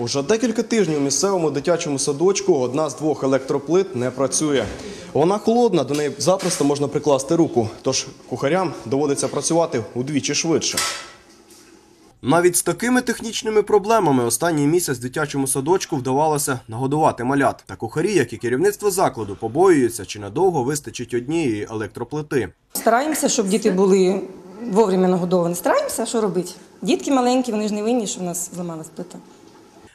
Уже декілька тижнів у місцевому дитячому садочку одна з двох електроплит не працює. Вона холодна, до неї запросто можна прикласти руку, тож кухарям доводиться працювати удвічі швидше. Навіть з такими технічними проблемами останній місяць дитячому садочку вдавалося нагодувати малят. Та кухарі, як і керівництво закладу, побоюються, чи надовго вистачить однієї електроплити. Стараємося, щоб діти були вовремя нагодовані. Стараємося, що робити? Дітки маленькі, вони ж не винні, що в нас зламалась плита.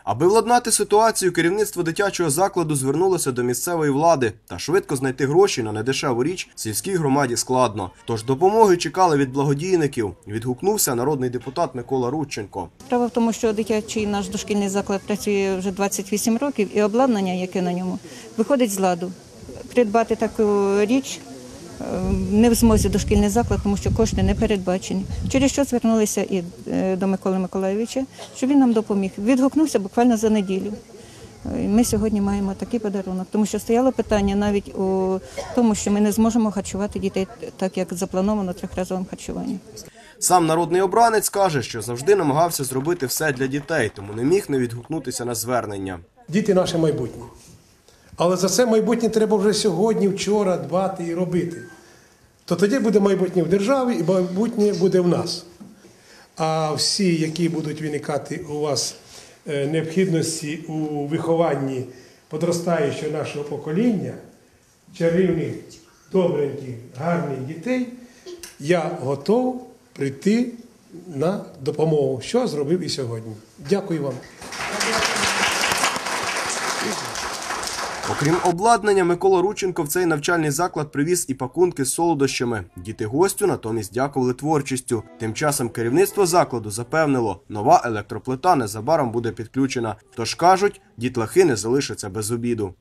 Аби владнати ситуацію, керівництво дитячого закладу звернулося до місцевої влади та швидко знайти гроші на недешеву річ сільській громаді складно. Тож допомоги чекали від благодійників. Відгукнувся народний депутат Микола Рудченко. Справа в тому, що дитячий наш дошкільний заклад працює вже 28 років, і обладнання, яке на ньому, виходить з ладу. Придбати таку річ не в змозі дошкільний заклад, тому що кошти не передбачені. Через що звернулися і е, до Миколи Миколайовича, щоб він нам допоміг. Відгукнувся буквально за неділю. Е, Ми сьогодні маємо такий подарунок, тому що стояло питання навіть у тому, що ми не зможемо харчувати дітей так, як заплановано трьохразовим харчуванням. Сам народний обранець каже, що завжди намагався зробити все для дітей, тому не міг не відгукнутися на звернення. Діти наше майбутнє. Але за це майбутнє треба вже сьогодні, вчора дбати і робити. То тоді буде майбутнє в державі і майбутнє буде в нас. А всі, які будуть виникати у вас е, необхідності у вихованні подростаючого нашого покоління, чарівних, добреньких, гарних дітей, я готов прийти на допомогу, що зробив і сьогодні. Дякую вам. Окрім обладнання, Микола Рученко в цей навчальний заклад привіз і пакунки з солодощами. Діти гостю натомість дякували творчістю. Тим часом керівництво закладу запевнило, нова електроплита незабаром буде підключена. Тож кажуть, дітлахи не залишаться без обіду.